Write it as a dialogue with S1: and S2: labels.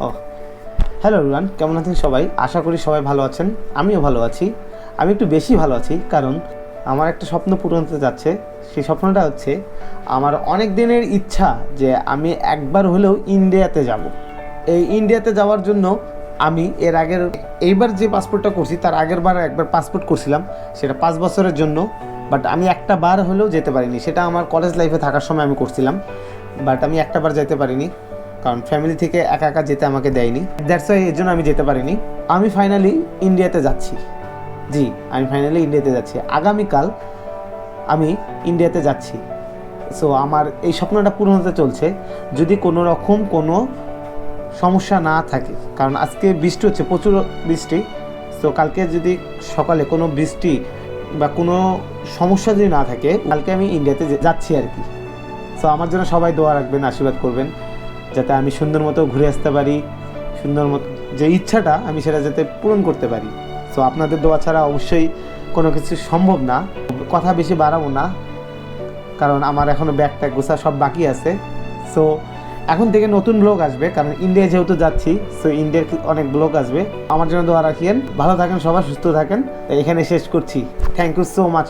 S1: ও hello রুয়ান কেমন আছেন সবাই? আশা করি সবাই ভালো আছেন। আমিও ভালো আছি। আমি একটু বেশি ভালো আছি, কারণ আমার একটা স্বপ্ন পূরণ হতে যাচ্ছে। সেই স্বপ্নটা হচ্ছে, আমার অনেক দিনের ইচ্ছা যে আমি একবার হলেও ইন্ডিয়াতে যাব। এই ইন্ডিয়াতে যাওয়ার জন্য আমি এর আগের, এইবার যে পাসপোর্টটা করছি, তার আগের বার একবার পাসপোর্ট করছিলাম। সেটা পাঁচ বছরের জন্য বাট আমি একটা বার হলেও যেতে পারিনি। সেটা আমার কলেজ লাইফে থাকার সময় আমি করছিলাম বাট আমি একটা বার যেতে পারিনি। কারণ ফ্যামিলি থেকে একা একা যেতে আমাকে দেয়নি। দ্যাটস ওয়াই এর জন্য আমি যেতে পারিনি। আমি ফাইনালি ইন্ডিয়াতে যাচ্ছি। জি, আমি ফাইনালি ইন্ডিয়াতে যাচ্ছি। আগামীকাল আমি ইন্ডিয়াতে যাচ্ছি। সো আমার এই স্বপ্নটা পূরণ হতে চলছে। যদি কোনো রকম কোনো সমস্যা না থাকে, কারণ আজকে বৃষ্টি হচ্ছে, প্রচুর বৃষ্টি। সো কালকে যদি সকালে কোনো বৃষ্টি বা কোনো সমস্যা যদি না থাকে, কালকে আমি ইন্ডিয়াতে যাচ্ছি আর কি। সো আমার জন্য সবাই দোয়া রাখবেন, আশীর্বাদ করবেন। যাতে আমি সুন্দর মতো ঘুরে আসতে পারি, সুন্দর মতো, যে ইচ্ছাটা আমি সেটা যাতে পূরণ করতে পারি। সো আপনাদের দোয়া ছাড়া অবশ্যই কোনো কিছু সম্ভব না। কথা বেশি বাড়াবো না, কারণ আমার এখনও ব্যাগটা গোছা সব বাকি আছে। সো এখন থেকে নতুন ব্লগ আসবে, কারণ ইন্ডিয়া যেহেতু যাচ্ছি সো ইন্ডিয়ার অনেক ব্লগ আসবে। আমার জন্য দোয়া রাখিয়েন, ভালো থাকেন সবাই, সুস্থ থাকেন। এখানে শেষ করছি। Thank you so much